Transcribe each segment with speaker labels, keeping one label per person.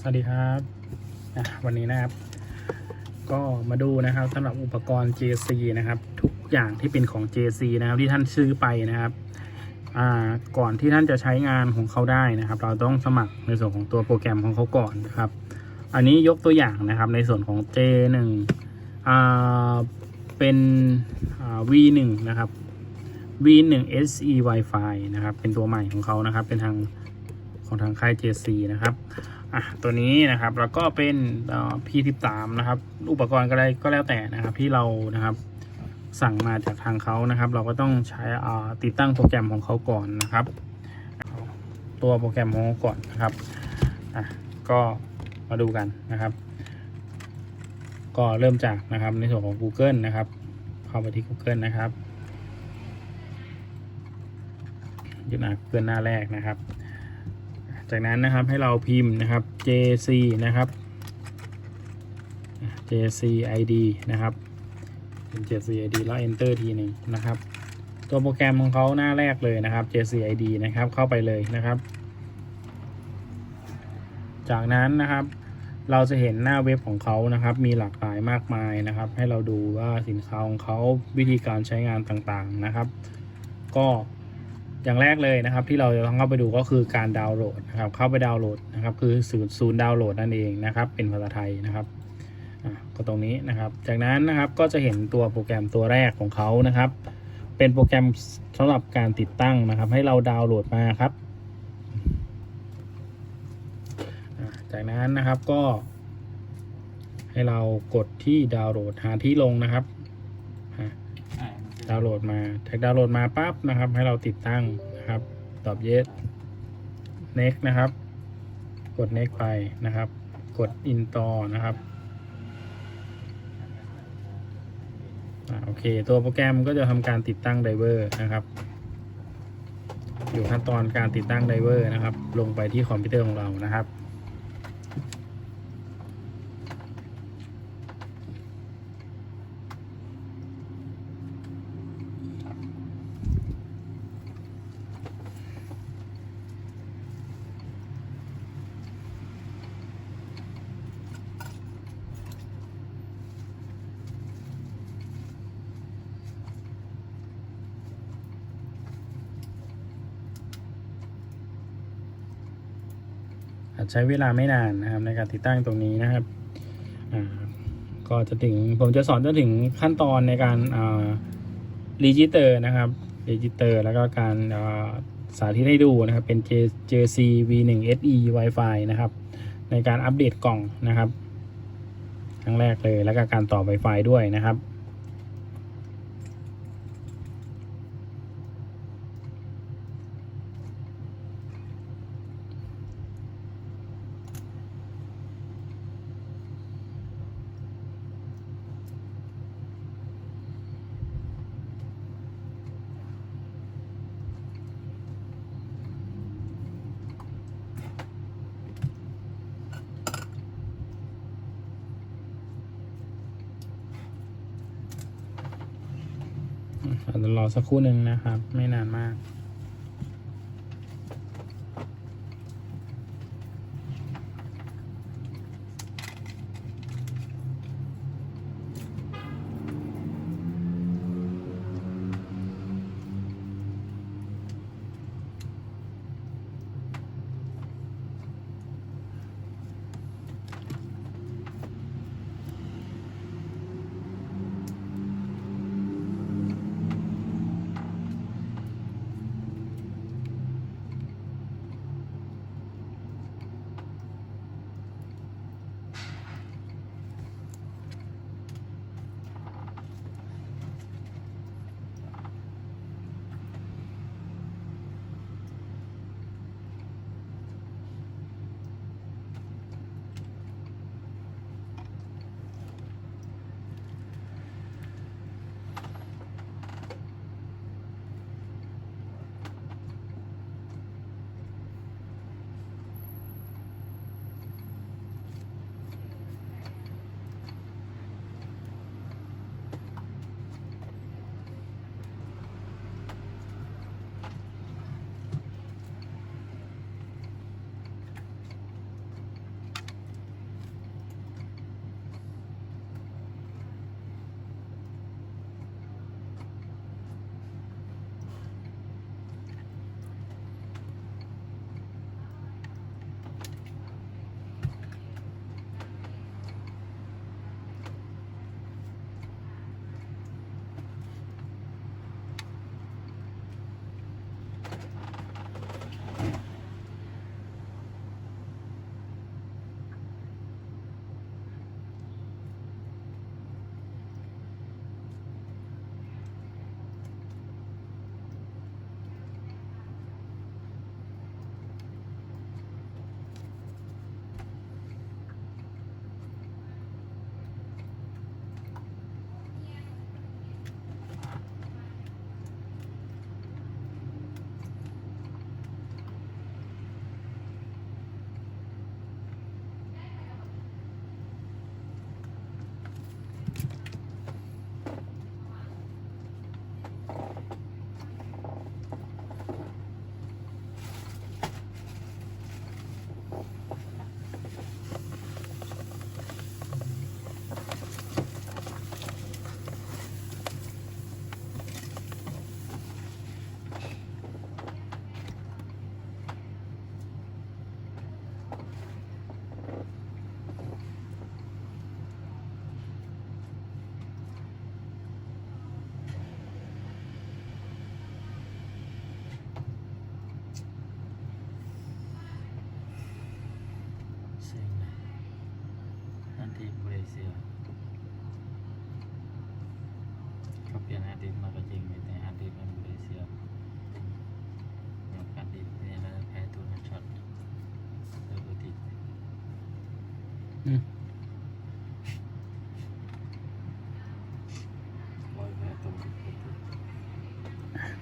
Speaker 1: สวัสดีครับวันนี้นะครับ ก็มาดูนะครับสำหรับอุปกรณ์ JC นะครับ ทุกอย่างที่เป็นของ JC นะครับที่ท่านซื้อไปนะครับก่อนที่ท่านจะใช้งานของเขาได้นะครับ เราต้องสมัครในส่วนของตัวโปรแกรมของเขาก่อนนะครับ อันนี้ยกตัวอย่างนะครับในส่วนของ J1 อ่าเป็น V1 นะครับ V1 SE Wi-Fi นะครับ เป็นตัวใหม่ของเขานะครับ เป็นทาง ของทางค่าย JC นะครับอะตัวนี้นะครับแล้วก็เป็น P13 นะครับอุปกรณ์ก็ได้ก็แล้วแต่นะครับที่เรานะครับสั่งมาจากทางเขานะครับ เราก็ต้องใช้ติดตั้งโปรแกรมของเขาก่อนนะครับ ตัวโปรแกรมของเขาก่อนนะครับอะก็มาดูกันนะครับ ก็เริ่มจากนะครับในส่วนของ Google นะครับเข้าไปที่ Google นะครับยึดหน้า Google หน้าแรกนะครับ จากนั้นนะครับให้เราพิมพ์นะครับ JC นะครับ JC ID นะครับเป็น JC ID แล้ว enter ทีหนึ่งนะครับ ตัวโปรแกรมของเขาหน้าแรกเลยนะครับ JC ID นะครับเข้าไปเลยนะครับ จากนั้นนะครับ เราจะเห็นหน้าเว็บของเขานะครับ มีหลากหลายมากมายนะครับ ให้เราดูว่าสินค้าของเขาวิธีการใช้งานต่างๆนะครับ ก็ อย่างแรกเลยนะครับที่เราจะต้องเข้าไปดูก็คือการดาวน์โหลดนะครับ เข้าไปดาวน์โหลดนะครับ คือศูนย์ศูนย์ดาวน์โหลดนั่นเองนะครับ เป็นภาษาไทยนะครับก็ตรงนี้นะครับ จากนั้นนะครับก็จะเห็นตัวโปรแกรมตัวแรกของเขานะครับ เป็นโปรแกรมสำหรับการติดตั้งนะครับ ให้เราดาวน์โหลดมาครับ จากนั้นนะครับก็ ให้เรากดที่ดาวน์โหลดหาที่ลงนะครับ ดาวน์โหลดมาแท็กดาวน์โหลดมาปั๊บนะครับ ให้เราติดตั้งนะครับ ตอบ yes next นะครับ กด next ไปนะครับ กด install นะครับอโอเค ตัวโปรแกรมก็จะทำการติดตั้งไดเวอร์นะครับ อยู่ขั้นตอนการติดตั้งไดเวอร์นะครับ ลงไปที่คอมพิวเตอร์ของเรานะครับ ใช้เวลาไม่นานนะครับ ในการติดตั้งตรงนี้นะครับก็จะถึงผมจะสอนจนถึงขั้นตอนในการรีจิเตอร์นะครับรีจิเตอร์แล้วก็การสาธิตให้ดูนะครับ เป็น J JC V1 SE Wi-Fi นะครับ ในการอัปเดตกล่องนะครับครั้งแรกเลยแล้วก็การต่อ Wi-Fi ด้วยนะครับ รอสักครู่หนึ่งนะครับ ไม่นานมาก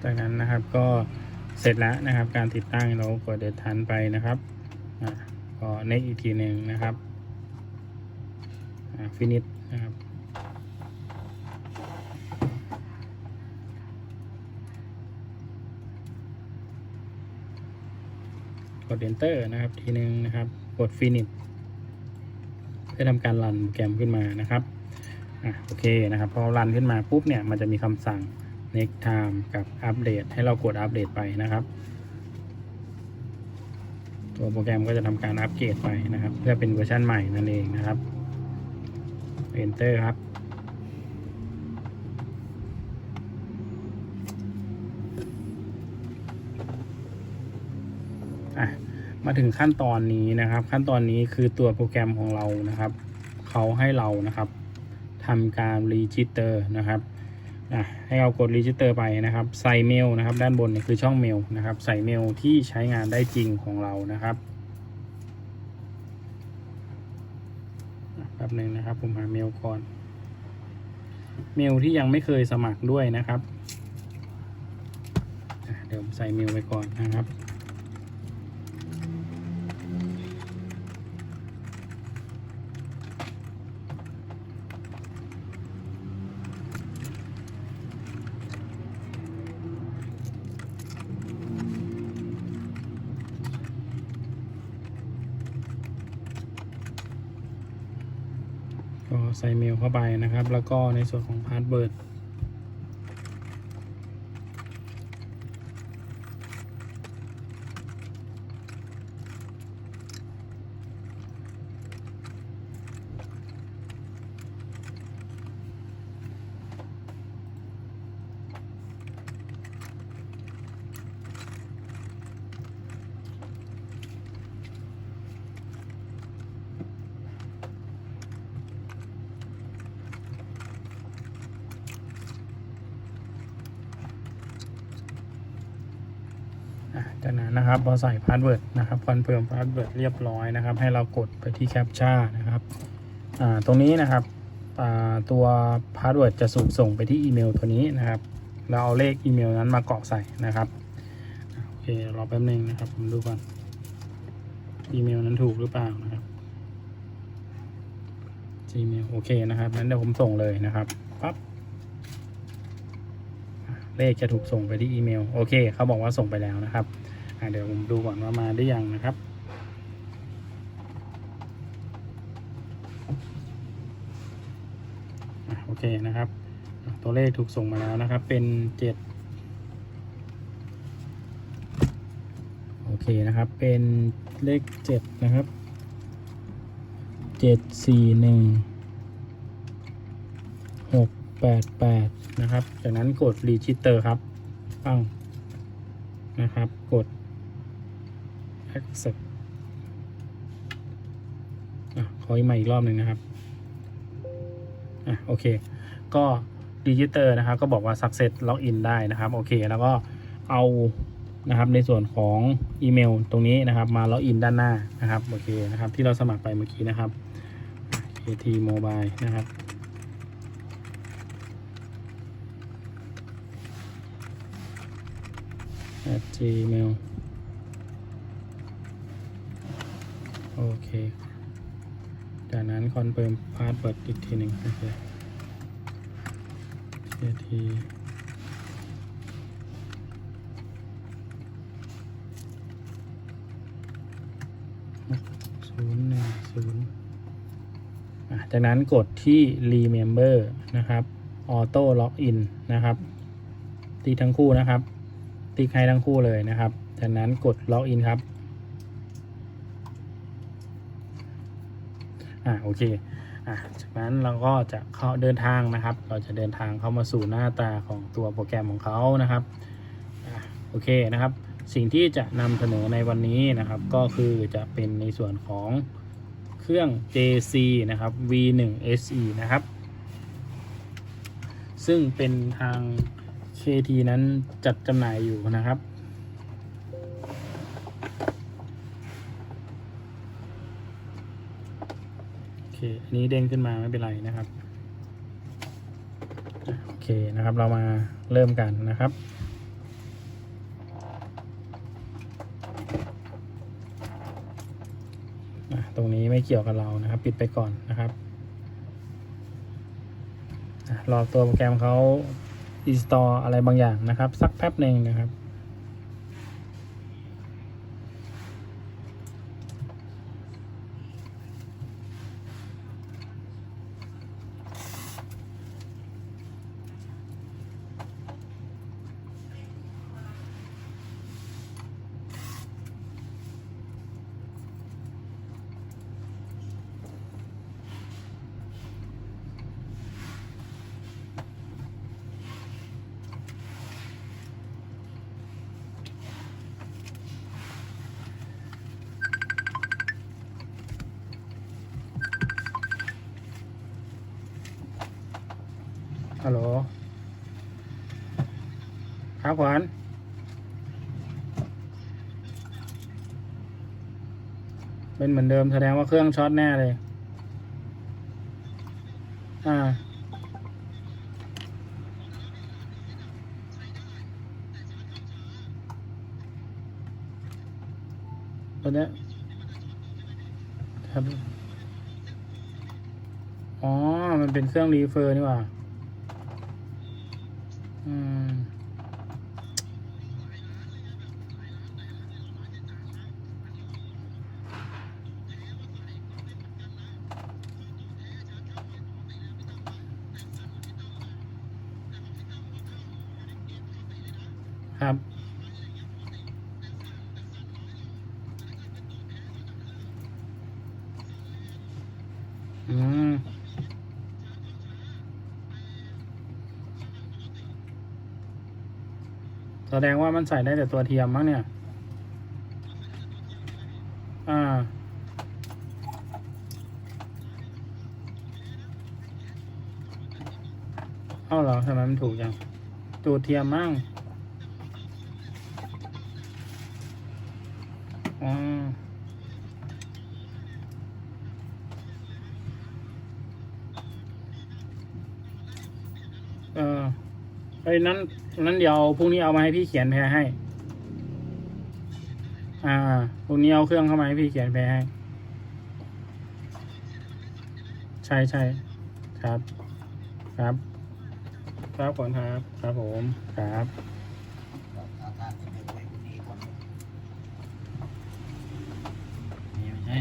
Speaker 2: จากนั้นนะ
Speaker 1: ครับก็เสร็จแล้วนะครับ การติดตั้งเรากดเดินทันไปนะครับอะก็เน็กอีกทีหนึ่งนะครับฟินิชนะครับกด enter นะครับทีหนึ่งนะครับ กด finish เพื่อทำการรันโปรแกรมขึ้นมานะครับอะโอเคนะครับ พอรันขึ้นมาปุ๊บเนี่ยมันจะมีคำสั่ง next time กับอัปเดตให้เรากดอัปเดตไปนะครับ ตัวโปรแกรมก็จะทำการอัปเกรดไปนะครับ เพื่อเป็นเวอร์ชันใหม่นั่นเองนะครับ enter ครับ อะ มาถึงขั้นตอนนี้นะครับ ขั้นตอนนี้คือตัวโปรแกรมของเรานะครับเขาให้เรานะครับทำการรีจิสเตอร์นะครับให้เรากดรีจิสเตอร์ไปนะครับ ใส่เมลนะครับ ด้านบนนี่คือช่องเมลนะครับ ใส่เมลที่ใช้งานได้จริงของเรานะครับแป๊บหนึ่งนะครับ ผมหาเมลก่อน เมลที่ยังไม่เคยสมัครด้วยนะครับเดี๋ยวใส่เมลไปก่อนนะครับ เข้าไปนะครับ แล้วก็ในส่วนของพาสเบิร์ด นะครับพอใส่พาสเวิร์ดนะครับคอนเฟิร์มพาสเวิร์ดเรียบร้อยนะครับ ให้เรากดไปที่แคปชั่นนะครับตรงนี้นะครับตัวพาสเวิร์ดจะสูกส่งไปที่อีเมลตัวนี้นะครับ เราเอาเลขอีเมลนั้นมากรอกใส่นะครับโอเครอแป๊บนึงนะครับผมดูก่อนอีเมลนั้นถูกหรือเปล่านะครับ Gmail โอเคนะครับนั้นเดี๋ยวผมส่งเลยนะครับปั๊บเลขจะถูกส่งไปที่อีเมล โอเค เขาบอกว่าส่งไปแล้วนะครับ เดี๋ยวผมดูก่อนว่ามาได้ยังนะครับ โอเคนะครับ ตัวเลขถูกส่งมาแล้วนะครับ เป็นเจ็ดโอเคนะครับ เป็นเลขเจ็ดนะครับเจ็ดสี่หนึ่งหกแปดแปดนะครับ จากนั้นกดรีจิสเตอร์ครับ ปังนะครับ กด accept อขออีกใหม่อีกรอบหนึ่งนะครับอะโอเค ก็ดิจิเตอร์นะครับ ก็บอกว่า success login ได้นะครับ โอเค แล้วก็เอานะครับในส่วนของอีเมลตรงนี้นะครับ มา login ด้านหน้านะครับโอเคนะครับ ที่เราสมัครไปเมื่อกี้นะครับ AT Mobile นะครับ at gmail โอเค จากนั้นคอนเฟิร์มพาสเวิร์ดอีกทีหนึ่งโอเค at ศูนย์หนึ่งศูนย์จากนั้นกดที่ remember นะครับ auto login นะครับ ตีทั้งคู่นะครับติ๊กให้ทั้งคู่เลยนะครับ จากนั้นกด login ครับ อ่าโอเคอะจากนั้นเราก็จะเข้าเดินทางนะครับ เราจะเดินทางเข้ามาสู่หน้าตาของตัวโปรแกรมของเขานะครับอะโอเคนะครับ สิ่งที่จะนำเสนอในวันนี้นะครับ ก็คือจะเป็นในส่วนของเครื่อง JC นะครับ V1 SE นะครับ ซึ่งเป็นทาง KT นั้นจัดจำหน่ายอยู่นะครับ เค อันนี้เด้งขึ้นมาไม่เป็นไรนะครับโอเคนะครับเรามาเริ่มกันนะครับ ตรงนี้ไม่เกี่ยวกับเรานะครับ ปิดไปก่อนนะครับรอตัวโปรแกรมเขา install อะไรบางอย่างนะครับ สักแป๊บหนึ่งนะครับ ฮัลโหลครับขวัญเป็นเหมือนเดิมแสดงว่าเครื่องช็อตแน่เลย อ่าตัวเนี้ยครับ อ๋อ มันเป็นเครื่องรีเฟอร์นี่ว่า อืม ครับ อืมแสดงว่ามันใส่ได้แต่ตัวเทียมมั้งเนี่ย อ่า เอ้าเหรอทำไมมันถูกยัง ตัวเทียมมั่ง นั้นนั้นเดี๋ยวพรุ่งนี้เอามาให้พี่เขียนแพรให้ อ่าพรุ่งนี้เอาเครื่องเข้ามาให้พี่เขียนแพรให้ ใช่ใช่ครับ ครับ ครับก่อนครับ ครับผมครับ
Speaker 2: นี่ไม่ใช่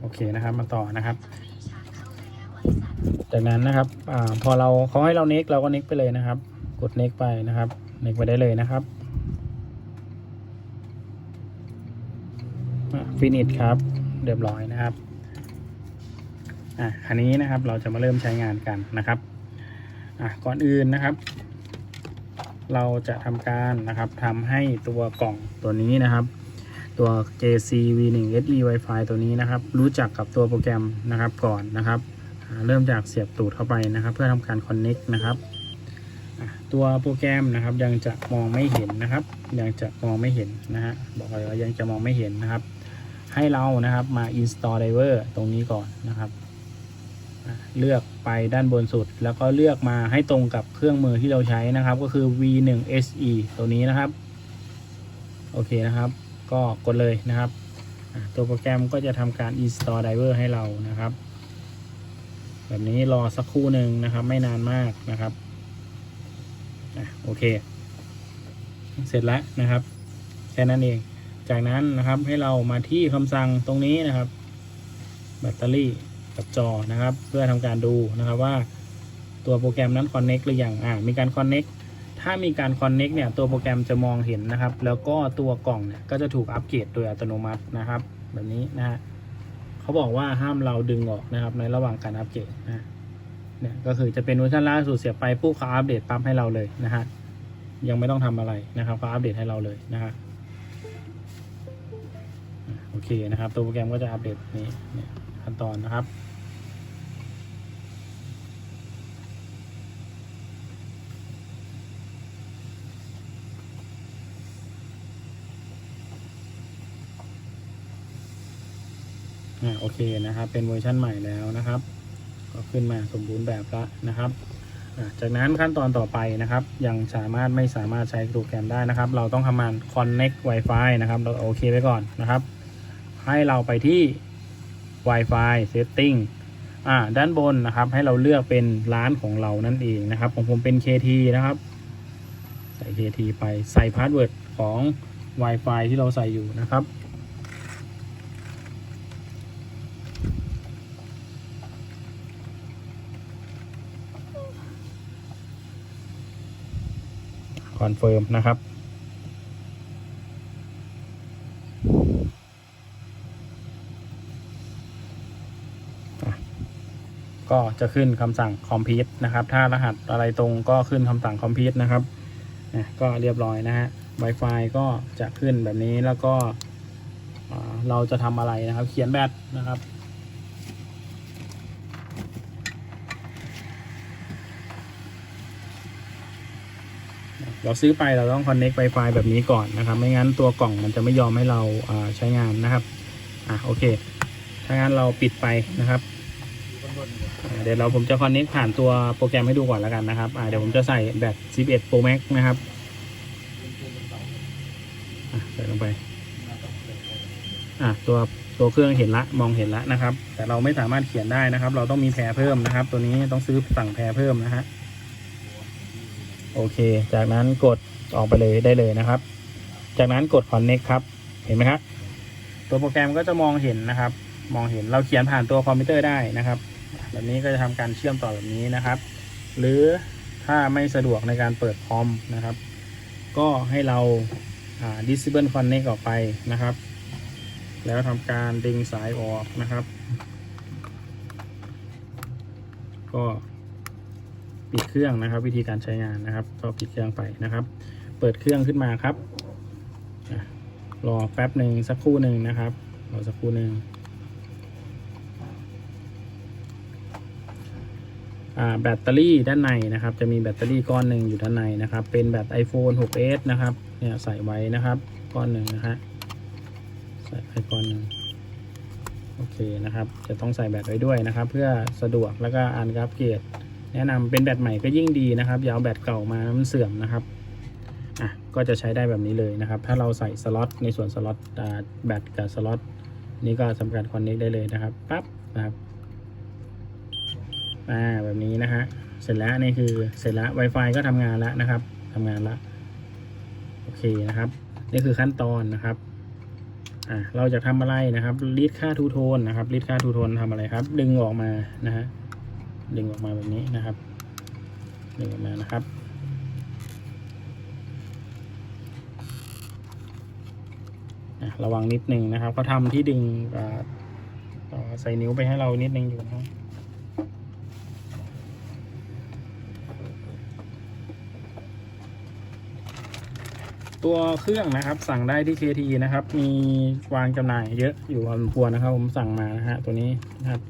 Speaker 1: โอเคนะครับ มาต่อนะครับ จากนั้นนะครับอพอเราเขาให้เราเน็กเราก็เน็กไปเลยนะครับ กดเน็กไปนะครับเน็กไปได้เลยนะครับฟินิชครับเรียบร้อยนะครับอะอันนี้นะครับเราจะมาเริ่มใช้งานกันนะครับอะก่อนอื่นนะครับ เราจะทำการนะครับทำให้ตัวกล่องตัวนี้นะครับ ตัว JC V1 SE Wi-Fi ตัวนี้นะครับ รู้จักกับตัวโปรแกรมนะครับก่อนนะครับ เริ่มจากเสียบตูดเข้าไปนะครับ เพื่อทำการ Connect นะครับตัวโปรแกรมนะครับยังจะมองไม่เห็นนะครับ ยังจะมองไม่เห็นนะฮะบอกเลยว่ายังจะมองไม่เห็นนะครับ ให้เรานะครับมา install driver ตรงนี้ก่อนนะครับ เลือกไปด้านบนสุด แล้วก็เลือกมาให้ตรงกับเครื่องมือที่เราใช้นะครับ ก็คือ V1 SE ตัวนี้นะครับ โอเคนะครับ ก็กดเลยนะครับ ตัวโปรแกรมก็จะทำการ install driver ให้เรานะครับ แบบนี้รอสักครู่หนึ่งนะครับ ไม่นานมากนะครับอะโอเค เสร็จแล้วนะครับ แค่นั้นเอง จากนั้นนะครับให้เรามาที่คำสั่งตรงนี้นะครับ แบตเตอรี่กับจอนะครับ เพื่อทำการดูนะครับว่าตัวโปรแกรมนั้น connect หรือยังอ่ามีการ connect ถ้ามีการ connect เนี่ยตัวโปรแกรมจะมองเห็นนะครับ แล้วก็ตัวกล่องเนี่ยก็จะถูกอัปเกรดโดยอัตโนมัตินะครับ แบบนี้นะฮะ เขาบอกว่าห้ามเราดึงออกนะครับ ในระหว่างการอัปเกรดนะเนี่ยก็คือจะเป็นเวอร์ชันล่าสุดเสียไปปุ๊บเขาอัปเดตปั๊มให้เราเลยนะฮะยังไม่ต้องทำอะไรนะครับเขาอัปเดตให้เราเลยนะฮะโอเคนะครับ ตัวโปรแกรมก็จะอัปเดตนี้ขั้นตอนนะครับ อ่าโอเคนะครับ เป็นเวอร์ชันใหม่แล้วนะครับ ก็ขึ้นมาสมบูรณ์แบบล้วนะครับอ่าจากนั้นขั้นตอนต่อไปนะครับ ยังสามารถไม่สามารถใช้โปรแกรมได้นะครับ เราต้องทำงาน connect Wi-Fi นะครับ เราโอเคไว้ก่อนนะครับ ให้เราไปที่ Wi-Fi setting อ่าด้านบนนะครับ ให้เราเลือกเป็นร้านของเรานั่นเองนะครับของผมเป็น KT นะครับ ใส่ KT ไปใส่พาสเวิร์ดของ Wi-Fi ที่เราใส่อยู่นะครับ อนเฟิร์มนะครับ ก็จะขึ้นคำสั่ง complete นะครับ ถ้ารหัสอะไรตรงก็ขึ้นคำสั่ง complete นะครับก็เรียบร้อยนะฮะ Wi-Fi ก็จะขึ้นแบบนี้แล้วก็เราจะทำอะไรนะครับ เขียนแบตนะครับ เราซื้อไปเราต้อง connect Wi-Fi แบบนี้ก่อนนะครับ ไม่งั้นตัวกล่องมันจะไม่ยอมให้เราใช้งานนะครับ อะโอเค ถ้างั้นเราปิดไปนะครับ เดี๋ยวเราผมจะ connect ผ่านตัวโปรแกรมให้ดูก่อนแล้วกันนะครับ อ่าเดี๋ยวผมจะใส่แบต 11 Pro Max นะครับใส่ลงไป อะตัวตัวเครื่องเห็นละมองเห็นละนะครับ แต่เราไม่สามารถเขียนได้นะครับ เราต้องมีแพรเพิ่มนะครับ ตัวนี้ต้องซื้อสั่งแพรเพิ่มนะฮะ โอเค จากนั้นกดออกไปเลยได้เลยนะครับ จากนั้นกด connect ครับ เห็นไหมครับ ตัวโปรแกรมก็จะมองเห็นนะครับ มองเห็นเราเขียนผ่านตัวคอมพิวเตอร์ได้นะครับ แบบนี้ก็จะทำการเชื่อมต่อแบบนี้นะครับ หรือถ้าไม่สะดวกในการเปิดคอมนะครับ ก็ให้เราอ่า disable connect ออกไปนะครับ แล้วทำการดึงสายออกนะครับ ก็ ปิดเครื่องนะครับ วิธีการใช้งานนะครับ ก็ปิดเครื่องไปนะครับ เปิดเครื่องขึ้นมาครับรอแป๊บหนึ่งสักครู่หนึ่งนะครับรอสักครู่หนึ่งแบตเตอรี่ด้านในนะครับ จะมีแบตเตอรี่ก้อนหนึ่งอยู่ด้านในนะครับ เป็นแบต iPhone 6s นะครับ เนี่ยใส่ไว้นะครับ ก้อนหนึ่งนะฮะใส่ไปก้อนหนึ่งโอเคนะครับ จะต้องใส่แบตไว้ด้วยนะครับ เพื่อสะดวกแล้วก็อ่านกราฟเกต แนะนำเป็นแบตใหม่ก็ยิ่งดีนะครับอย่าเอาแบตเก่ามามันเสื่อมนะครับอะก็จะใช้ได้แบบนี้เลยนะครับ ถ้าเราใส่สล็อตในส่วนสล็อตแบตกับสล็อตนี่ก็ทำการคอนเน c t ได้เลยนะครับปั๊บนะครับอ่าแบบนี้นะฮะเสร็จแล้วนี่คือเสร็จแล้ว Wi-Fi ก็ทำงานแล้วนะครับทำงานแล้วโอเคนะครับ นี่คือขั้นตอนนะครับอ่าเราจะทำอะไรนะครับรีดค่าทูโทนนะครับรีดค่าทูโทนทำอะไรครับ ดึงออกมานะฮะ ดึงออกมาแบบนี้นะครับ ดึงออกมานะครับ ระวังนิดนึงนะครับเขาทำที่ดึงใส่นิ้วไปให้เรานิดนึงอยู่นะครับตัวเครื่องนะครับสั่งได้ที่ KT นะครับ มีวางจำหน่ายเยอะอยู่พอสมควรนะครับ ผมสั่งมานะฮะตัวนี้นะครับ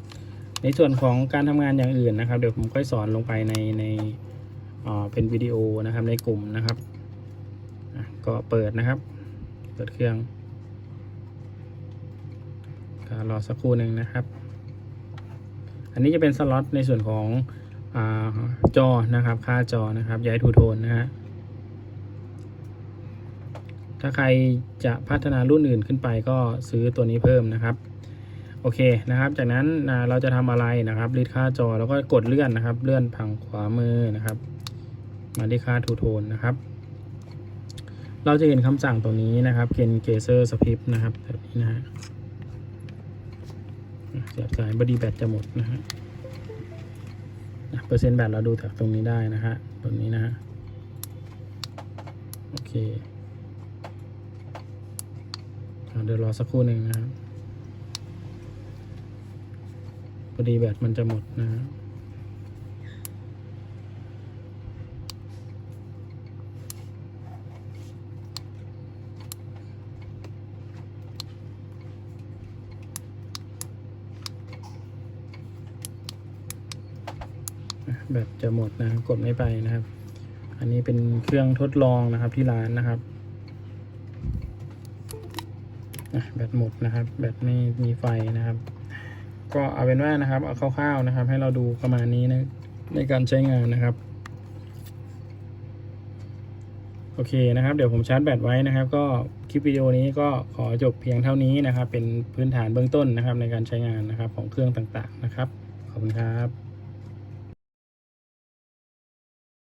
Speaker 1: ในส่วนของการทำงานอย่างอื่นนะครับ เดี๋ยวผมค่อยสอนลงไปในในอ่าเป็นวิดีโอนะครับในกลุ่มนะครับก็เปิดนะครับ เปิดเครื่องก็รอสักครู่หนึ่งนะครับ อันนี้จะเป็นสล็อตในส่วนของอจอนะครับ ค่าจอนะครับย้ายทูโทนนะฮะถ้าใครจะพัฒนารุ่นอื่นขึ้นไปก็ซื้อตัวนี้เพิ่มนะครับ โอเคนะครับ จากนั้นนะเราจะทำอะไรนะครับรีดค่าจอแล้วก็กดเลื่อนนะครับ เลื่อนผังขวามือนะครับ มาที่ค่าทูโทนนะครับ เราจะเห็นคำสั่งตรงนี้นะครับเกนเกเซอร์สพิปนะครับแบบนี้นะฮะเสียบสายบอดี้แบตจะหมดนะฮะเปอร์เซ็นต์แบตเราดูจากตรงนี้ได้นะฮะตรงนี้นะฮะโอเคเดี๋ยวรอสักครู่หนึ่งนะครับ พอดีแบตมันจะหมดนะแบบจะหมดนะกดไม่ไปนะครับ อันนี้เป็นเครื่องทดลองนะครับที่ร้านนะครับแบตหมดนะครับ แบตไม่มีไฟนะครับ ก็เอาเป็นว่านะครับเอาคร่าวๆนะครับ ให้เราดูประมาณนี้นะในการใช้งานนะครับ โอเคนะครับ เดี๋ยวผมชาร์จแบตไว้นะครับ ก็คลิปวิดีโอนี้ก็ขอจบเพียงเท่านี้นะครับ เป็นพื้นฐานเบื้องต้นนะครับ ในการใช้งานนะครับของเครื่องต่างๆนะครับ ขอบคุณครับ